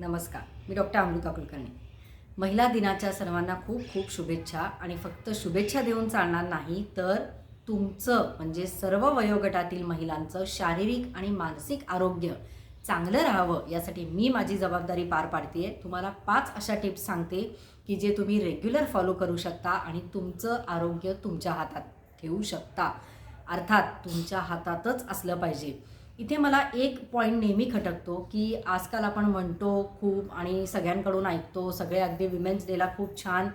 नमस्कार मी डॉक्टर अमृता कुलकर्णी. महिला दिनाच्या सर्वांना खूप खूप शुभेच्छा आणि फक्त शुभेच्छा देऊन चालणार नाही तर तुमचं म्हणजे सर्व वयोगटातील महिलांचं शारीरिक आणि मानसिक आरोग्य चांगलं राहावं यासाठी मी माझी जबाबदारी पार पाडते तुम्हाला पाच अशा टिप्स सांगते की जे तुम्ही रेग्युलर फॉलो करू शकता आणि तुमचं आरोग्य तुमच्या हातात ठेवू शकता. अर्थात तुमच्या हातातच असलं पाहिजे. इथे मला एक पॉईंट नेहमी खटकतो की आजकाल आपण म्हणतो खूप आणि सगळ्यांकडून ऐकतो सगळे अगदी विमेन्स डेला खूप छान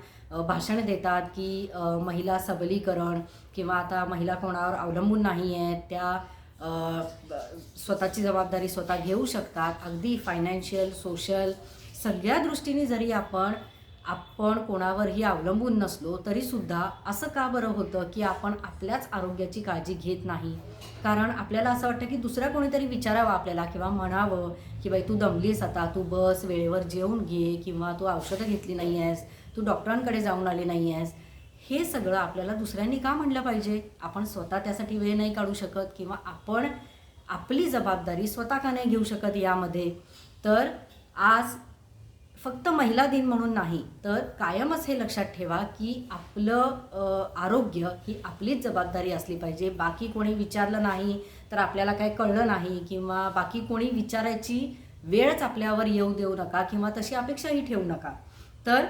भाषण देतात की महिला सबलीकरण किंवा आता महिला कोणावर अवलंबून नाही आहेत त्या स्वतःची जबाबदारी स्वतः घेऊ शकतात. अगदी फायनान्शियल सोशल सगळ्या दृष्टीने जरी आपण आपण कोणावरही अवलंबून नसलो तरीसुद्धा असं का बरं होतं की आपण आपल्याच आरोग्याची काळजी घेत नाही? कारण आपल्याला असं वाटतं की दुसऱ्या कोणीतरी विचारावं आपल्याला किंवा म्हणावं की बाई तू दमलीस आता तू बस वेळेवर जेवून घे किंवा तू औषधं घेतली नाही आहेस तू डॉक्टरांकडे जाऊन आली नाही आहेस हे सगळं आपल्याला दुसऱ्यांनी का म्हणलं पाहिजे? आपण स्वतः त्यासाठी वेळ नाही काढू शकत किंवा आपण आपली जबाबदारी स्वतः का नाही घेऊ शकत यामध्ये. तर आज फक्त महिला दिन म्हणून नाही तर कायमच हे लक्षात ठेवा की आपलं आरोग्य ही आपलीच जबाबदारी असली पाहिजे. बाकी कोणी विचारलं नाही तर आपल्याला काही कळलं नाही किंवा बाकी कोणी विचारायची वेळच आपल्यावर येऊ देऊ नका किंवा तशी अपेक्षाही ठेवू नका. तर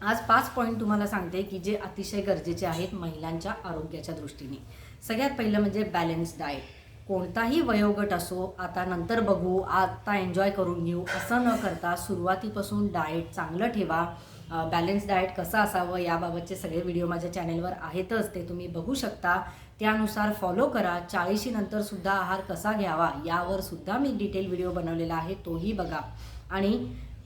आज पाच पॉईंट तुम्हाला सांगते की जे अतिशय गरजेचे आहेत महिलांच्या आरोग्याच्या दृष्टीने. सगळ्यात पहिलं म्हणजे बॅलन्स डाएट कोणताही वयोगट असो आता नंतर बघू आता एन्जॉय करून घेऊ असं न करता सुरुवातीपासून डाएट चांगलं ठेवा. बॅलन्स डाएट कसं असावं याबाबतचे सगळे व्हिडिओ माझ्या चॅनेलवर आहेतच ते तुम्ही बघू शकता. त्यानुसार फॉलो करा. चाळीशी नंतर सुद्धा आहार कसा घ्यावा यावर सुद्धा मी डिटेल व्हिडिओ बनवलेला आहे तोही बघा. आणि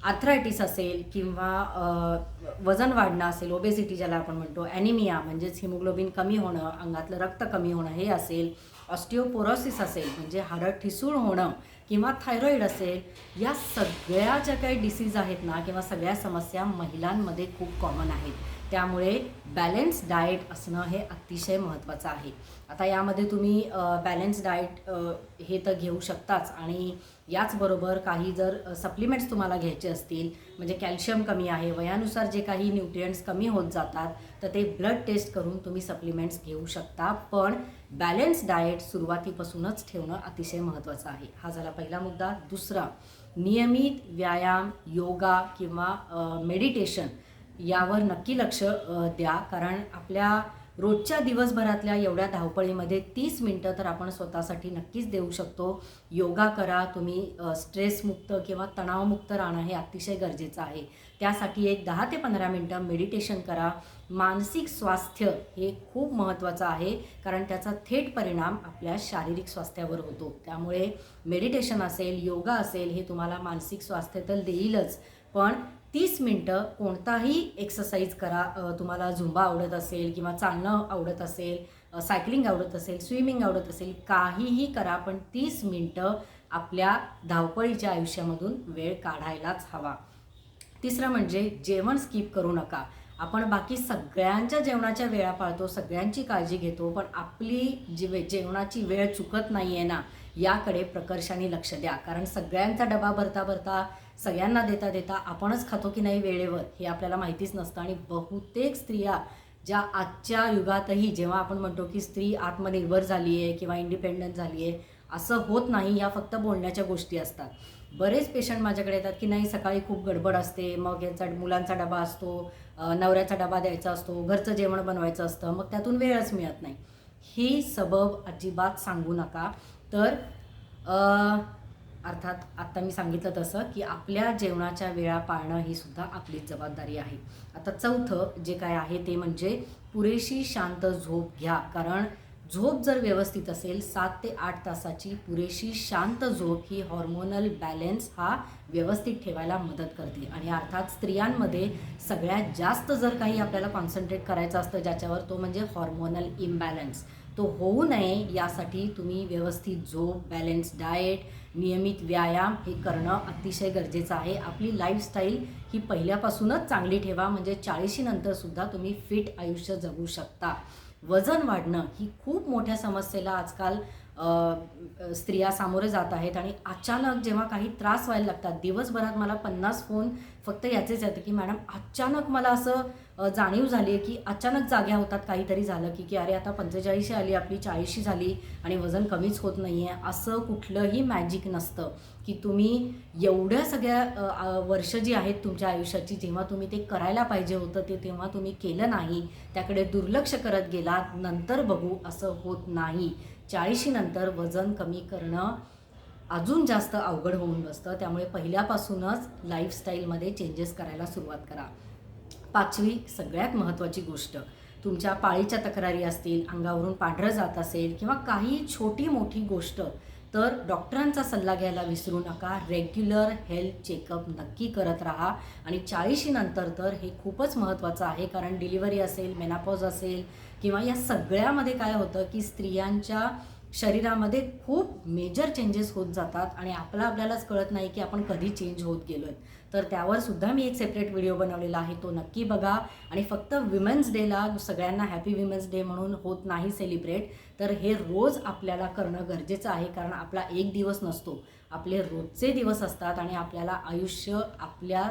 आर्थरायटिस असेल किंवा वजन वाढणं असेल ओबेसिटी ज्याला आपण म्हणतो ॲनिमिया म्हणजेच हिमोग्लोबिन कमी होणं अंगातलं रक्त कमी होणं हे असेल ऑस्टिओपोरोसिस असेल म्हणजे हाडं ठिसूळ होणं किंवा थायरॉईड असेल या सगळ्या ज्या काही डिसीज आहेत ना किंवा सगळ्या समस्या महिलांमध्ये खूप कॉमन आहेत. त्यामुळे बॅलन्स डाएट असणं हे अतिशय महत्त्वाचं आहे. आता यामध्ये तुम्ही बॅलन्स डाएट हे तर घेऊ शकताच आणि याचबरोबर काही जर सप्लिमेंट्स तुम्हाला घ्यायचे असतील म्हणजे कॅल्शियम कमी आहे वयानुसार जे काही न्यूट्रियंट्स कमी होत जातात तर ते ब्लड टेस्ट करून तुम्ही सप्लिमेंट्स घेऊ शकता. पण बॅलन्स डाएट सुरुवातीपासूनच ठेवणं अतिशय महत्त्वाचं आहे. हा झाला पहिला मुद्दा. दुसरा नियमित व्यायाम योगा किंवा मेडिटेशन यावर नक्की लक्ष द्या. कारण आपल्या रोजच्या दिवसभरातल्या एवढ्या धावपळीमध्ये तीस मिनटं तर आपण स्वतःसाठी नक्कीच देऊ शकतो. योगा करा. तुम्ही स्ट्रेसमुक्त किंवा तणावमुक्त राहणं हे अतिशय गरजेचं आहे. त्यासाठी एक दहा ते पंधरा मिनटं मेडिटेशन करा. मानसिक स्वास्थ्य हे खूप महत्त्वाचं आहे. कारण त्याचा थेट परिणाम आपल्या शारीरिक स्वास्थ्यावर होतो. त्यामुळे मेडिटेशन असेल योगा असेल हे तुम्हाला मानसिक स्वास्थ्य तर देईलच. पण तीस मिनटं कोणताही एक्सरसाइज करा तुम्हाला झुंबा आवडत असेल किंवा चालणं आवडत असेल सायकलिंग आवडत असेल स्विमिंग आवडत असेल काहीही करा पण तीस मिनटं आपल्या धावपळीच्या आयुष्यामधून वेळ काढायलाच हवा. तिसरं म्हणजे जेवण स्किप करू नका. आपण बाकी सगळ्यांच्या जेवणाच्या वेळा पाळतो सगळ्यांची काळजी घेतो पण आपली जे जेवणाची वेळ चुकत नाही आहे ना याकडे प्रकर्षाने लक्ष द्या. कारण सगळ्यांचा डबा भरता भरता सगळ्यांना देता देता आपणच खातो की नाही वेळेवर हे आपल्याला माहितीच नसतं. आणि बहुतेक स्त्रिया ज्या आजच्या युगातही जेव्हा आपण म्हणतो की स्त्री आत्मनिर्भर झाली आहे किंवा इंडिपेंडंट झाली आहे असं होत नाही या फक्त बोलण्याच्या गोष्टी असतात. बरेच पेशंट माझ्याकडे येतात की नाही सकाळी खूप गडबड असते मग यांचा मुलांचा डबा असतो नवऱ्याचा डबा द्यायचा असतो घरचं जेवण बनवायचं असतं मग त्यातून वेळच मिळत नाही. ही सबब अजिबात सांगू नका. तर अर्थात आत्ता मी सांगितलं तसं की आपल्या जेवणाच्या वेळा पाळणं ही सुद्धा आपलीच जबाबदारी आहे. आता चौथं जे काय आहे ते म्हणजे पुरेशी शांत झोप घ्या. कारण झोप जर व्यवस्थित असेल सात ते आठ तासाची पुरेशी शांत झोप ही हॉर्मोनल बॅलन्स हा व्यवस्थित ठेवायला मदत करते. आणि अर्थात स्त्रियांमध्ये सगळ्यात जास्त जर काही आपल्याला कॉन्सन्ट्रेट करायचं असतं ज्याच्यावर तो म्हणजे हॉर्मोनल इम्बॅलन्स तो होऊ नये यासाठी तुम्ही व्यवस्थित झोप बॅलन्स डाएट नियमित व्यायाम हे करणं अतिशय गरजेचं आहे. आपली लाईफस्टाईल ही पहिल्यापासूनच चांगली ठेवा म्हणजे चाळीशीनंतरसुद्धा तुम्ही फिट आयुष्य जगू शकता. वजन वाढणं ही खूप मोठ्या समस्येला आजकाल स्त्रिया सामोरे जात आहेत आणि अचानक जेव्हा काही त्रास व्हायला लागतात दिवसभरात मला पन्नास फोन फक्त याचेच येतं की मॅडम अचानक मला असं जाणीव झाली आहे की अचानक जाग्या होतात काहीतरी झालं की की अरे आता पंचेचाळीसशी आली आपली चाळीसशी झाली आणि वजन कमीच होत नाही आहे असं कुठलंही मॅजिक नसतं की तुम्ही एवढ्या सगळ्या वर्ष जी आहेत तुमच्या आयुष्याची जेव्हा तुम्ही ते करायला पाहिजे होतं ते तेव्हा तुम्ही केलं नाही त्याकडे दुर्लक्ष करत गेलात नंतर बघू असं होत नाही. चाळीशी नंतर वजन कमी करणं अजून जास्त अवघड होऊन बसतं त्यामुळे पहिल्यापासूनच लाईफस्टाईलमध्ये चेंजेस करायला सुरुवात करा. पाचवी सगळ्यात महत्त्वाची गोष्ट तुमच्या पाळीच्या तक्रारी असतील अंगावरून पांढरं जात असेल किंवा काही छोटी मोठी गोष्ट तर डॉक्टरांचा सल्ला घ्यायला विसरू नका. रेग्युलर हेल्थ चेकअप नक्की करत राहा. आणि चाळीशी नंतर तर हे खूपच महत्त्वाचं आहे कारण डिलिव्हरी असेल मेनापॉज असेल किंवा या सगळ्यामध्ये काय होतं की स्त्रियांच्या शरीरामध्ये खूप मेजर चेंजेस होत जातात आणि आपला आपल्यालाच कळत नाही की आपण कधी चेंज होत गेलो आहे तर त्यावर सुद्धा मी एक सेपरेट व्हिडिओ बनवलेला आहे. तो नक्की बघा. आणि फक्त विमेन्स डेला सगळ्यांना हॅपी विमेन्स डे म्हणून होत नाही सेलिब्रेट तर हे रोज आपल्याला करणं गरजेचं आहे. कारण आपला एक दिवस नसतो. आपले रोजचे दिवस असतात आणि आपल्याला आयुष्य आपल्या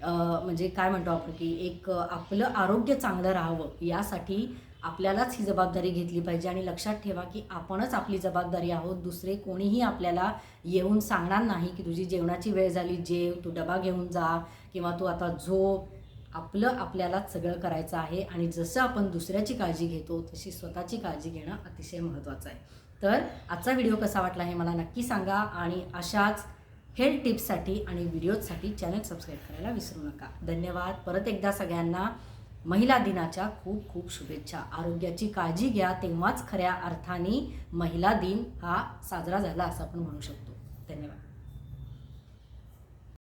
म्हणजे काय म्हणतो आपण की एक आपलं आरोग्य चांगलं राहावं यासाठी आपल्यालाच ही जबाबदारी घेतली पाहिजे आणि लक्षात ठेवा की आपणच आपली जबाबदारी आहोत. दुसरे कोणीही आपल्याला येऊन सांगणार नाही की तुझी जेवणाची वेळ झाली जेव तू डबा घेऊन जा किंवा तू आता झोप. आपलं आपल्यालाच सगळं करायचं आहे आणि जसं आपण दुसऱ्याची काळजी घेतो तशी स्वतःची काळजी घेणं अतिशय महत्त्वाचं आहे. तर आजचा व्हिडिओ कसा वाटला हे मला नक्की सांगा आणि अशाच हेल्थ टिप्ससाठी आणि व्हिडिओजसाठी चॅनल सबस्क्राईब करायला विसरू नका. धन्यवाद. परत एकदा सगळ्यांना महिला दिनाच्या खूप खूप शुभेच्छा. आरोग्याची काळजी घ्या तेव्हाच खऱ्या अर्थाने महिला दिन हा साजरा झाला असं आपण म्हणू शकतो. धन्यवाद.